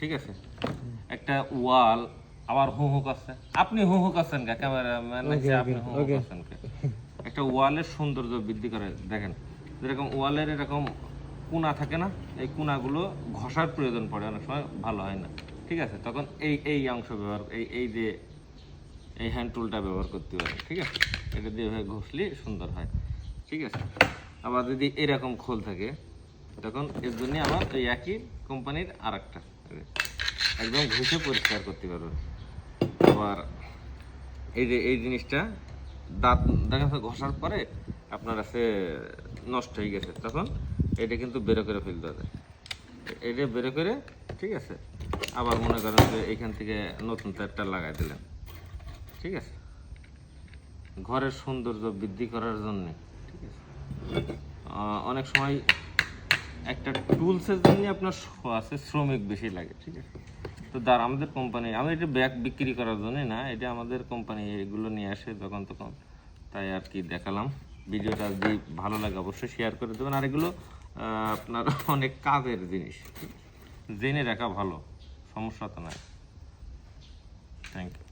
ঠিক আছে? একটা ওয়াল আবার হু হু করছে। আপনি হু হু করছেন কে? ক্যামেরাম্যান আছে আপনি হু হু করছেন কে? একটা ওয়ালের সৌন্দর্য বৃদ্ধি করে দেখেন। যেরকম ওয়ালের এরকম কোনা থাকে না এই কোনাগুলো ঘষার প্রয়োজন পড়ে অনেক সময় ভালো হয় না। ঠিক আছে? তখন এই এই অংশ ব্যবহার এই এই যে এই হ্যান্ড টুলটা ব্যবহার করতে পারেন ঠিক আছে? এটা দিয়ে ঘষলে সুন্দর হয়। ঠিক আছে? আবার যদি এরকম খোল থাকে তখন এর জন্য আবার এই একই কোম্পানির আর একটা একদম ঘুষে পরিষ্কার করতে পারবেন। আবার এই যে, এই জিনিসটা দাঁত, দেখা যাচ্ছে ঘষার পরে আপনার কাছে নষ্ট হয়ে গেছে। তখন এটা কিন্তু বেরো করে ফেলতে হবে। এটা বেরো করে, ঠিক আছে? আবার মনে করেন যে এইখান থেকে নতুন তারটা লাগাই দিলেন। ঠিক আছে? ঘরের সৌন্দর্য বৃদ্ধি করার জন্যে, ঠিক আছে? অনেক সময় একটা টুলসের জন্য আপনার আছে, শ্রমিক বেশি লাগে, ঠিক আছে? তো দাঁড় আমাদের কোম্পানি আমি এটা ব্যাগ বিক্রি করার জন্য না, এটা আমাদের কোম্পানি এগুলো নিয়ে আসে যখন তখন। তাই আর কি দেখালাম। ভিডিওটা যদি ভালো লাগে অবশ্যই শেয়ার করে দেবেন। আর এগুলো আপনার অনেক কাজের জিনিস। জেনে রাখা ভালো, সমস্যা তো নাই। Thank you